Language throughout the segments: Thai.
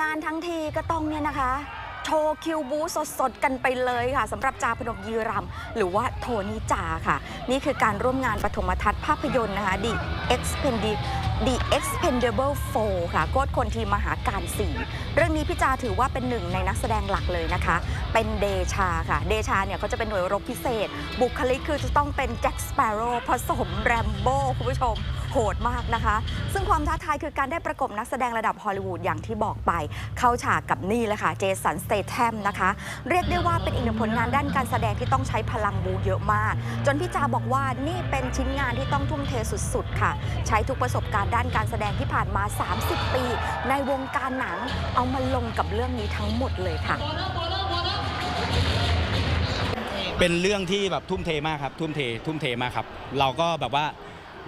งานทั้งทีก็ต้องเนี่ยนะคะ โชว์คิวบูสดๆ กันไปเลยค่ะสำหรับจาพนมยีรำหรือว่าโทนี่จาค่ะ นี่คือการร่วมงานปฐมทัศน์ภาพยนตร์นะคะ The Expendi The Expendable 4 ค่ะโคตรคนทีมมหาการ4เรื่องนี้พี่จาถือว่าเป็นหนึ่งในนักแสดงหลักเลยนะคะ เป็นเดชาค่ะ เดชาเนี่ยเขาจะเป็นหน่วยรบพิเศษ บุคลิกคือจะต้องเป็นแจ็คสเปโร่ผสมแรมโบ้คุณผู้ชม โหดมากนะคะ ซึ่งความท้าทายคือการได้ประกบนักแสดงระดับฮอลลีวูดอย่างที่บอกไป เข้าฉากกับนี่เลยค่ะเจสันสเตแทมนะคะ เรียกได้ว่าเป็นอีกหนึ่งผลงานด้านการแสดงที่ต้องใช้พลังบูเยอะมาก จนพี่จาบอกว่านี่เป็นชิ้นงานที่ต้องทุ่มเทสุดๆค่ะ ใช้ทุกประสบการณ์ด้านการแสดงที่ผ่านมา 30 ปี ในวงการหนังเอามาลงกับเรื่องนี้ทั้งหมดเลยค่ะ เป็นเรื่องที่แบบทุ่มเทมากครับ ทุ่มเททุ่มเทมากครับ เราก็แบบว่า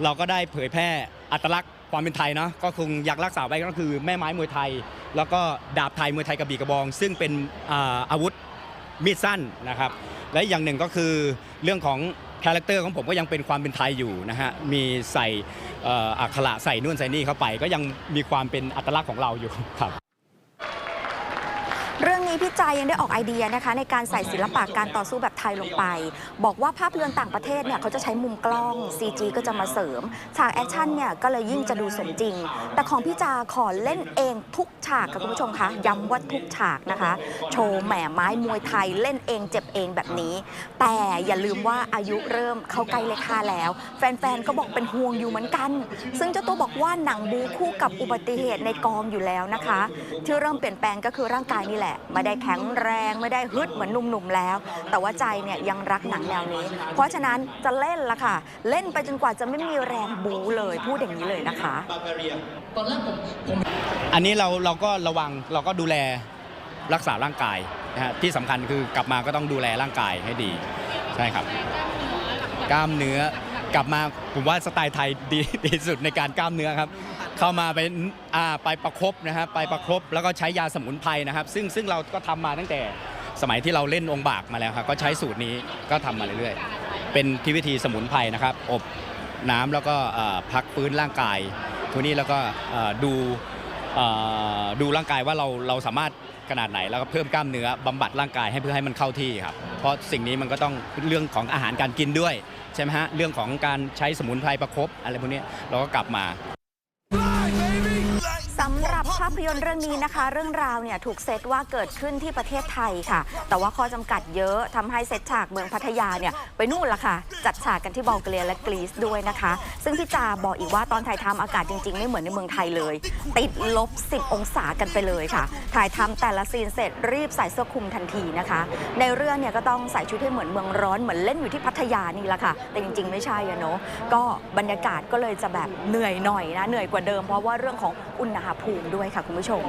เราก็ได้เผยแพร่อัตลักษณ์ความเป็นไทยเนาะก็คงอยากรักษาไว้ก็คือแม่ไม้มวยไทย แล้วก็ดาบไทยมวยไทยกระบี่กระบอง ซึ่งเป็นอ่าอาวุธมีดสั้นนะครับ และอย่างหนึ่งก็คือเรื่องของ คาแรคเตอร์ของผมก็ยังเป็นความเป็นไทยอยู่นะฮะมีใส่อักขระใส่นู่นใส่นี่เข้าไป ก็ยังมีความเป็นอัตลักษณ์ของเราอยู่ครับ เรื่อง นี้พี่จายยังได้ออกไอเดียนะคะ ในการใส่ศิลปะการต่อสู้แบบไทยลงไป บอกว่าภาพยนตร์ต่างประเทศเนี่ยเขาจะใช้มุมกล้อง CG ก็จะมาเสริม ฉากแอคชั่นเนี่ยก็เลยยิ่งจะดูสมจริง แต่ของพี่จาขอเล่นเองทุกฉากค่ะคุณผู้ชมคะย้ำว่าทุกฉากนะคะ โชว์แหมไม้มวยไทยเล่นเองเจ็บเองแบบนี้ แต่อย่าลืมว่าอายุเริ่มเข้าใกล้เลขาแล้ว แฟนๆก็บอกเป็นห่วงอยู่เหมือนกัน ซึ่งเจ้าตัวบอกว่าหนังบูคู่กับอุบัติเหตุในกองอยู่แล้วนะคะ ที่เริ่มเปลี่ยนแปลงก็คือร่างกายนี่แหละได้แข็งแรงไม่ได้ฮึดเหมือนหนุ่มๆแล้ว แต่ว่าใจเนี่ยยังรักหนังแนวนี้ เพราะฉะนั้นจะเล่นละค่ะ เล่นไปจนกว่าจะไม่มีแรงบูเลยพูดอย่างนี้เลยนะคะอันนี้เราเราก็ระวังเราก็ดูแลรักษาร่างกายนะฮะที่สำคัญคือกลับมาก็ต้องดูแลร่างกายให้ดี ใช่ครับ กล้ามเนื้อกลับมาผมว่าสไตล์ไทยดีดีสุดในการกล้ามเนื้อครับ เข้ามาไปอ่าไปประคบนะฮะไปประคบแล้วก็ใช้ยาสมุนไพรนะครับ ซึ่งซึ่งเราก็ทำมาตั้งแต่สมัยที่เราเล่นองค์บากมาแล้วครับก็ใช้สูตรนี้ก็ทำมาเรื่อยๆ เป็นที่วิธีสมุนไพรนะครับอบน้ำแล้วก็เอ่อพักฟื้นร่างกายทุนี้แล้วก็เอ่อดูเอ่อดูร่างกายว่าเราเราสามารถขนาดไหนแล้วก็เพิ่มกล้ามเนื้อบำบัดร่างกายให้เพื่อให้มันเข้าที่ครับเพราะสิ่งนี้มันก็ต้องเรื่องของอาหารการกินด้วย ใช่ไหมฮะเรื่องของการใช้สมุนไพรประคบอะไรพวกนี้เราก็กลับมาาพยนตร์เรื่องนี้นะคะ เรื่องราวเนี่ยถูกเซตว่าเกิดขึ้นที่ประเทศไทยค่ะ แต่ว่าข้อจำกัดเยอะทำให้เซตฉากเมืองพัทยาเนี่ยไปนู่นละค่ะ จัดฉากกันที่บัลแกเรียและกรีซด้วยนะคะ ซึ่งพี่จาบอกอีกว่าตอนถ่ายทำอากาศจริงๆ ไม่เหมือนในเมืองไทยเลย ติดลบ 10 องศากันไปเลยค่ะ ถ่ายทำแต่ละซีนเสร็จรีบใส่เสื้อคลุมทันทีนะคะ ในเรื่องเนี่ยก็ต้องใส่ชุดให้เหมือนเมืองร้อนเหมือนเล่นอยู่ที่พัทยานี่แหละค่ะ แต่จริงๆ ไม่ใช่อะเนาะก็บรรยากาศก็เลยจะแบบเหนื่อยหน่อยนะเหนื่อยกว่าเดิมเพราะว่าเรื่องของอุณหภูมิด้วยค่ะคุณผู้ชม